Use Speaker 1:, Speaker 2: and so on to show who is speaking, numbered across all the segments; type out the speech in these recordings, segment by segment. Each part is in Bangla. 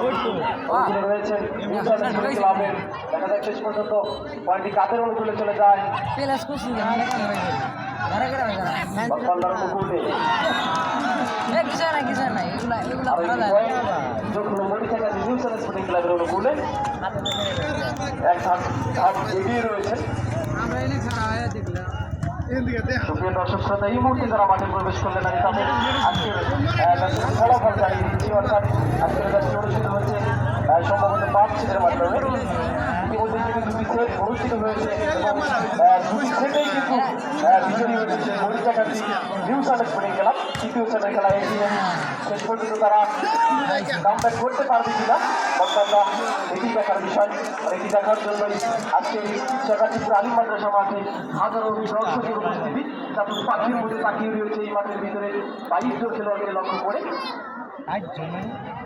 Speaker 1: রয়েছেন ক্লাবের দেখা যাক শেষ পর্যন্ত পয়েন্টটি কাদের অনুকূলে চলে যায় এক ধাপ এগিয়ে রয়েছেন
Speaker 2: আমরা এনে হয়, দেখলাম।
Speaker 1: সুপ্রিয় দর্শক শ্রোতা, এই মুহূর্তে যারা মাঠে প্রবেশ করলেন, আমি তাদের ফলাফল জানিয়ে দিচ্ছি, অর্থাৎ আজকের ম্যাচটি অনুষ্ঠিত হচ্ছে সম্ভবত পাঁচ ছেলের মাধ্যমে। অনুষ্ঠিত হয়েছে দুটি কিন্তু বিজয়ী হয়েছে সেই মরিচাকাটি নিউ স্পোর্টিং ক্লাব তৃতীয় খেলায় এগিয়ে শেষ তারা কামব্যাক করতে পারবে কিনা অর্থাৎ এটি দেখার বিষয় আর দেখার জন্যই আজকে জগাচিপুর আলী মাদ্রাসা মাঠে হাজারো দর্শকের উপস্থিতি তারপর পাখির মধ্যে তাকিয়ে রয়েছে এই মাঠের ভিতরে বাইশ জন খেলোয়াড়কে লক্ষ্য করে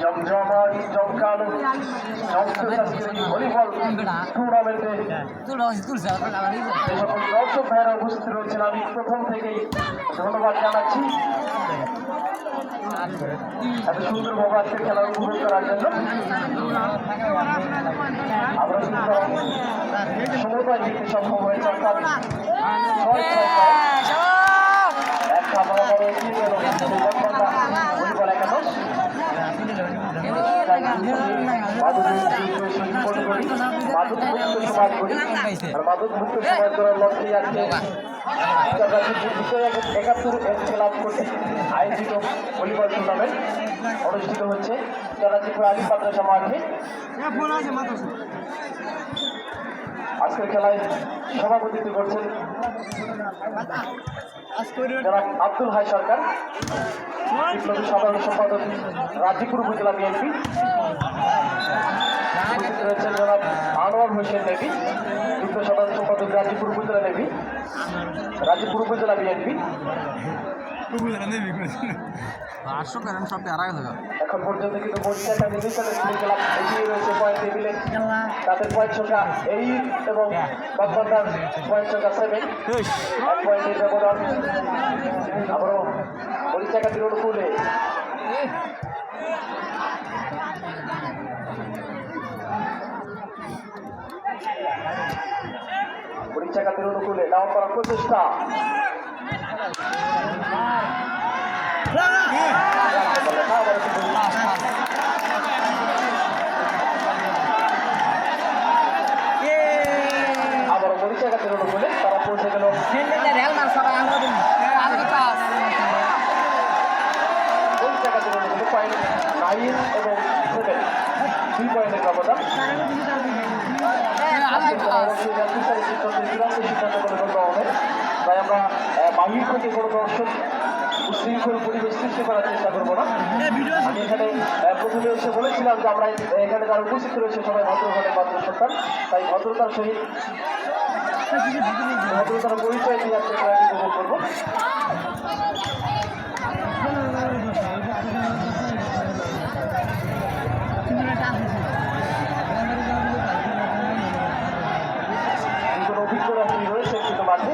Speaker 1: জমজমাট জমকালো ভলিবল টুর্নামেন্টে উপস্থিত রয়েছেন আমি প্রথম থেকেই ধন্যবাদ জানাচ্ছি। এত সুন্দরভাবে আজকে খেলা উপভোগ করার জন্য। আমরা সময় জিততে সক্ষম হয়েছে, অর্থাৎ। একটা বরাবর এগিয়ে গেল ভলিবল একাদশ। মাদক মুক্ত সমাজ গড়ি। আর মাদক মুক্ত সমাজ গড়ার লক্ষ্যে আজকে একাত্তর ক্লাব কর্তৃক আয়োজিত ভলিবল টুর্নামেন্ট অনুষ্ঠিত হচ্ছে জগাচিপুর আলী মাদ্রাসা মাঠে আজকের খেলায় সভাপতিত্ব করছেন আব্দুল হাই সরকার সাধারণ সম্পাদক রাজীপুর উপজেলা বিএনপি উপস্থিত রয়েছেন জনাব আনোয়ার হোসেন নেবি যুক্ত সাধারণ সম্পাদক রাজীপুর উপজেলা নেবি রাজীপুর উপজেলা বিএনপি। এখন পর্যন্ত কিন্তু নির্বাচনের শুরু খেলা এগিয়ে রয়েছে এবং বাগবান্ধার পয়েন্ট সংখ্যা সেভেন পয়েন্টের আবারও মরিচাকাটির অনুকূলে নাম করার প্রচেষ্টা। আবারও আবারও মরিচাকাটির অনুকূলে তারা পৌঁছে গেল। পয়েন্ট নাইন এবং সেভেন দুই পয়েন্টের ব্যবধান তাই আমরা বাহির থেকে কোনো দর্শক উশৃঙ্খল পরিবেশ সৃষ্টি করার চেষ্টা করব না। আমি এখানে প্রথমে এসে বলেছিলাম যে আমরা এখানে যারা উপস্থিত রয়েছে সবাই ভদ্রঘরের ভদ্র সন্তান তাই ভদ্রতার সহিত ভদ্রতার পরিচয় দিয়ে আজকে উপভোগ করব কোনো অভিজ্ঞ রাত্রী রয়েছে কিন্তু মাঠে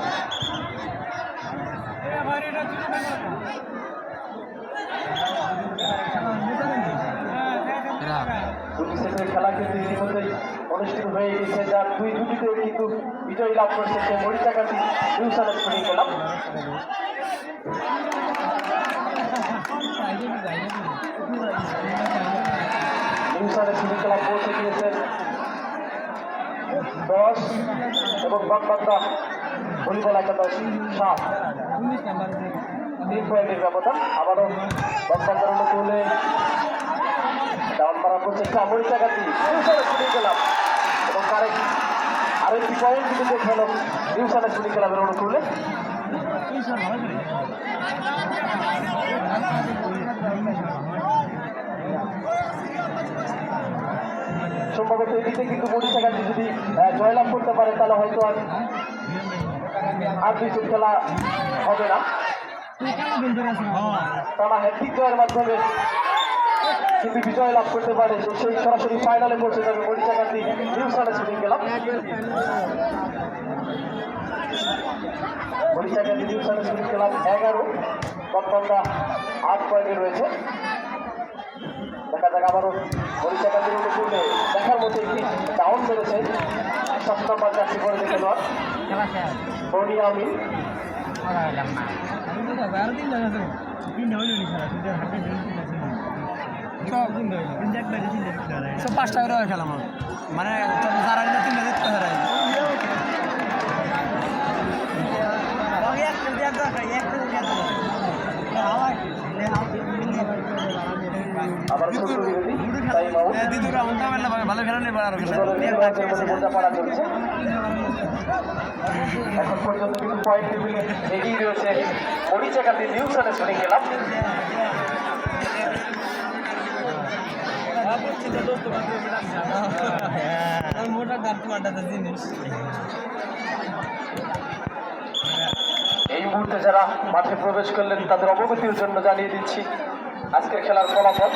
Speaker 1: দুটি সেটের খেলা কিন্তু ইতিমধ্যেই অনুষ্ঠিত হয়ে গেছে যার দুই দুটিতে কিন্তু বিজয়ী লাভ করছে সে স্পোর্টিং ক্লাব নিউ সালেট পৌঁছে গিয়েছেন দশ এবং বাগবান্দা ভলিবল একাদশ সাত। তিন পয়েন্টের ব্যবধান। আবারও বাগবান্দার অনুকূলে ডাউন মারার প্রচেষ্টা। মরিচাকাটি নিউ সালেট স্পোর্টিং এবং আরেক আরেকটি পয়েন্ট কিন্তু দেখাল নিউ সালেট স্পোর্টিং ক্লাবের অনুকূলে সম্ভবত এদিকে কিন্তু মরিচা যদি জয়লাভ করতে পারে তাহলে হয়তো আর আর দুই খেলা হবে না। তারা হ্যাট্রিক জয়ের মাধ্যমে কিন্তু বিজয় লাভ করতে পারে যে সেই সরাসরি ফাইনালে পৌঁছে যাবে মরিচা গান্ধী। নিউ সানে শুটিং গেলাম মরিচা গান্ধী নিউ সানে শুটিং গেলাম এগারো কনকনটা আট পয়েন্টে রয়েছে। দেখা যাক আবারও মরিচা গান্ধীর অনুকূলে দেখার মতো একটি ডাউন মেরেছে সাত নম্বর চারটি করে দেখে নেওয়ার
Speaker 2: খেলা শেষ
Speaker 1: বর্ণিয়া
Speaker 3: সব পাঁচটা করে খেলা আমার মানে যারা নিলে তিনটা জিততে হারাই ভালো খেলা
Speaker 1: এখন পর্যন্ত কিন্তু পয়েন্ট টেবিলে এগিয়ে রয়েছে মরিচা গান্ধী নিউ সানে শুনে গেলাম এই মুহূর্তে যারা মাঠে প্রবেশ করলেন, তাদের অবগতির জন্য জানিয়ে দিচ্ছি, আজকের খেলার ফলাফল।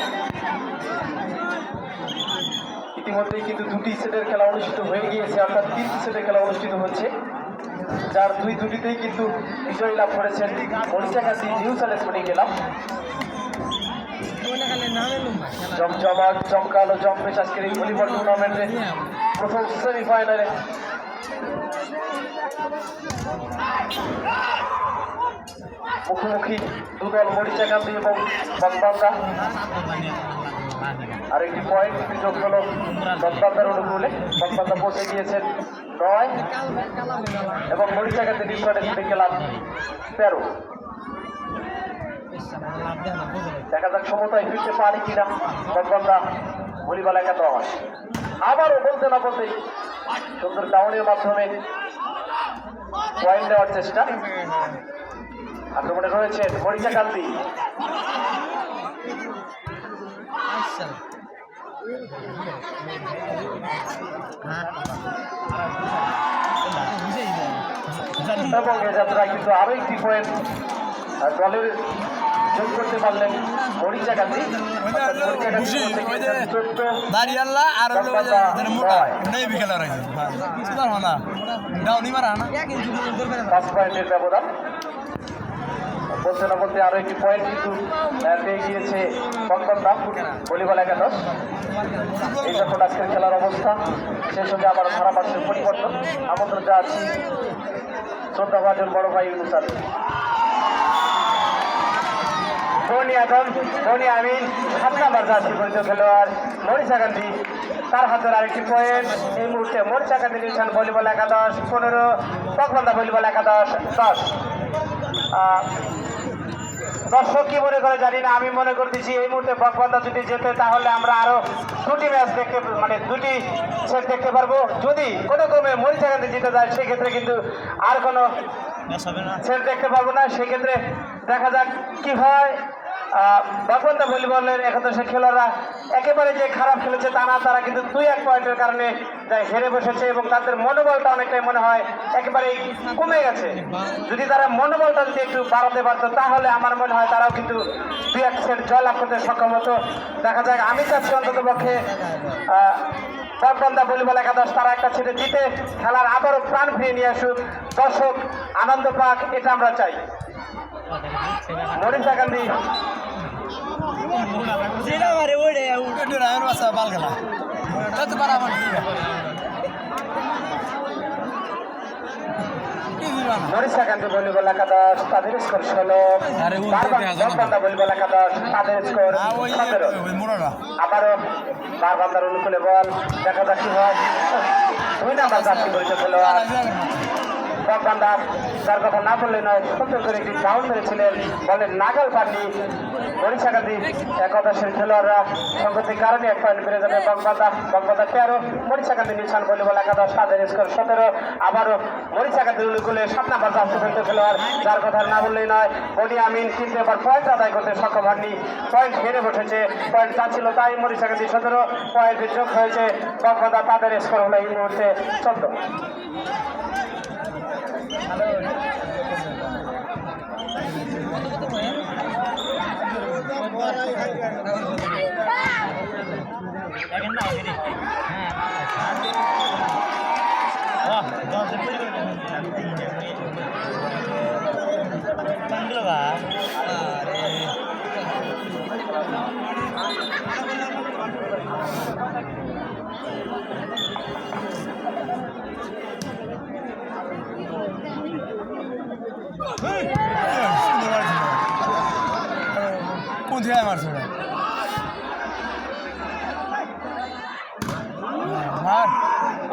Speaker 1: ইতিমধ্যেই কিন্তু দুটি সেটের খেলা অনুষ্ঠিত হয়ে গিয়েছে, অর্থাৎ তিন সেটের খেলা অনুষ্ঠিত হচ্ছে। যার দুই দুটিতেই কিন্তু বিজয়ী লাভ করেছেন মরিচা গান্ধী নিউ শুনে গেলাম জমজমাট জমকালো জম্পেশ আজকের এই ভলিবল টুর্নামেন্টে প্রথম সেমিফাইনালে মুখোমুখি দুদল মরিচা গান্ধী এবং বকবান্দা আর একটি পয়েন্ট যোগ হলো বকবান্দার অনুকূলে। বকবান্দা পৌঁছে গিয়েছেন নয়। এবং মরিচা গান্ধী নিঃসরের দিকে খেলাম তেরো। দেখা যাক সমতায় ফিরতে পারি কিনা। বকবান্দা ভলিবল একাদশ আবারও বলতে না বলতেই সুন্দর ডাউনের মাধ্যমে পয়েন্ট দেওয়ার চেষ্টা। আক্রমণে রয়েছেন মরিচা কান্তি। এবং এ যাত্রায় কিন্তু আরও একটি পয়েন্ট দলের যোগ করতে পারলেন মরিচা গান্ধী।
Speaker 3: যে আর হলো ওই যে মোটা। ওটাই বিকেলে রয়েছে। কিছু পারব ডাউনি মারা না
Speaker 1: পাঁচ পয়েন্টের ব্যবধান। বলতে না বলতে আরও একটি পয়েন্ট কিন্তু পেয়ে গিয়েছে ভলিবল একাদশ। এই যখন আজকের খেলার অবস্থা সেই সঙ্গে আবার ধারাভাষ্যের পরিবর্তন। আমন্ত্রণ জানাচ্ছি শ্রদ্ধাভাজন বড় ভাই অনুসার বনি আদম বনি আমিন সাত নাম্বার জার্সি খেলোয়াড় মরিচা গান্ধী। তার হাতের আরেকটি পয়েন্ট এই মুহূর্তে মরিচা গান্ধী নিয়েছেন ভলিবল একাদশ পনেরো পকবন্দা ভলিবল একাদশ দশ। দর্শক কি মনে করে জানি না আমি মনে করতেছি এই মুহূর্তে বকবন্দা যদি যেতে তাহলে আমরা আরও দুটি ম্যাচ দেখতে মানে দুটি সেট দেখতে পারব। যদি কোনো ক্রমে মরিচা গান্ধী জিতে যায় সেক্ষেত্রে কিন্তু আর কোনো সেট দেখতে পারব না। সেক্ষেত্রে দেখা যাক কি হয়। ভগবন্তা ভলিবলের একাদশের খেলোয়াড়রা একেবারে যে খারাপ খেলেছে তা না, তারা কিন্তু দুই এক পয়েন্টের কারণে হেরে বসেছে এবং তাদের মনোবলটা অনেকটাই মনে হয় একেবারে কমে গেছে। যদি তারা মনোবলটা যদি একটু বাড়াতে পারতো, তাহলে আমার মনে হয় তারাও কিন্তু দুই এক সেট জয়লাভ করতে সক্ষম হতো। দেখা যাক আমি চাচ্ছি অন্তত পক্ষে ভগবন্তা ভলিবল একাদশ তারা একটা ছেড়ে জিতে খেলার আবারও প্রাণ ফিরিয়ে নিয়ে আসুক। দর্শক, আনন্দ পাক, এটা আমরা চাই। গান্ধী ভলিবল একাদশ তাদের স্কোর ষোলো। ভগবন্তা ভলিবল একাদশ তাদের স্কোর সতেরো। আবারও বারবান্দার অনুকূলে বল। দেখা যাক কি হয়। দুই নাম্বার জার্সি পরিচয় খেলোয়াড়।
Speaker 4: বাগবান্ডার যার কথা না বললে নয় সুন্দর করে একটি ডাউন মেরেছিলেন বলেন, নাগাল পাননি। মরিচাকান্দি একাদশের খেলোয়াড়রা সংগতির কারণে এক পয়েন্ট বেড়ে যাবে বাগবান্দা বাগবান্দা তেরো মরিচাকান্দি নিশান ভলিবল একাদশ, তাদের স্কোর সতেরো। আবারও মরিচাকান্দি উল্লেখলে সাত নাম্বার জাতীয় খেলোয়াড়। যার কথা না বললেই নয়, বনি আমিন কিন্তু এবার পয়েন্ট আদায় করতে সক্ষম হননি। পয়েন্ট হেরে বসেছে পয়েন্ট চাচ্ছিল তাই মরিচাকান্দি সতেরো পয়েন্ট যোগ হয়েছে। বাগবান্দা তাদের স্কোর হলো এই মুহূর্তে চোদ্দ।
Speaker 3: সুন্দর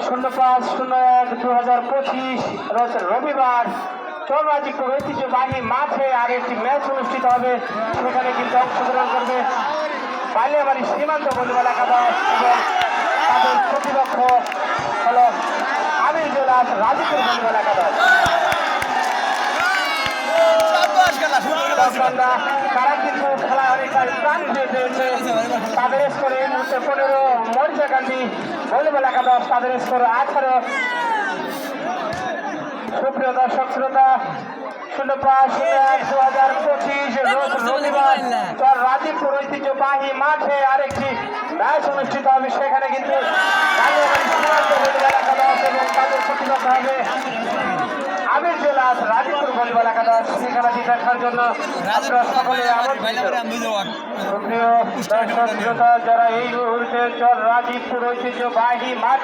Speaker 4: শূন্য পাঁচ, শূন্য এক দু হাজার পঁচিশ রবিবার। চলরাজিপুর ঐতিহ্যবাহী মাঠে আর একটি ম্যাচ অনুষ্ঠিত হবে। সেখানে কিন্তু অংশগ্রহণ করবে বালিয়াবাড়ি সীমান্ত ভলিবল একাদশ এবং তাদের প্রতিপক্ষ হল আমির জেলার রাজিপুর ভলিবল একাদশ।
Speaker 3: সাব্বাস
Speaker 4: তারা কিন্তু খেলা প্রাণ দিয়ে পেয়েছে তাদের স্কোর মুহূর্তে পনেরো মরিচা গান্ধী ভলিবল একাদশ তাদের স্কোর আঠারো। সুপ্রিয় দর্শক শ্রোতা শূন্য পাঁচ শূন্য এক দু হাজার পঁচিশ রবিবার চর রাজীবপুর ঐতিহ্যবাহী মাঠে আরেকটি ম্যাচ অনুষ্ঠিত হবে। সেখানে কিন্তু তাদের হবে। আমির জেলার রাজীবপুর ভলিবল একাদশ সেখানে দেখার জন্য আপনারা সকলে যারা এই মুহূর্তে রাজীবপুর ঐতিহ্যবাহী মাঠ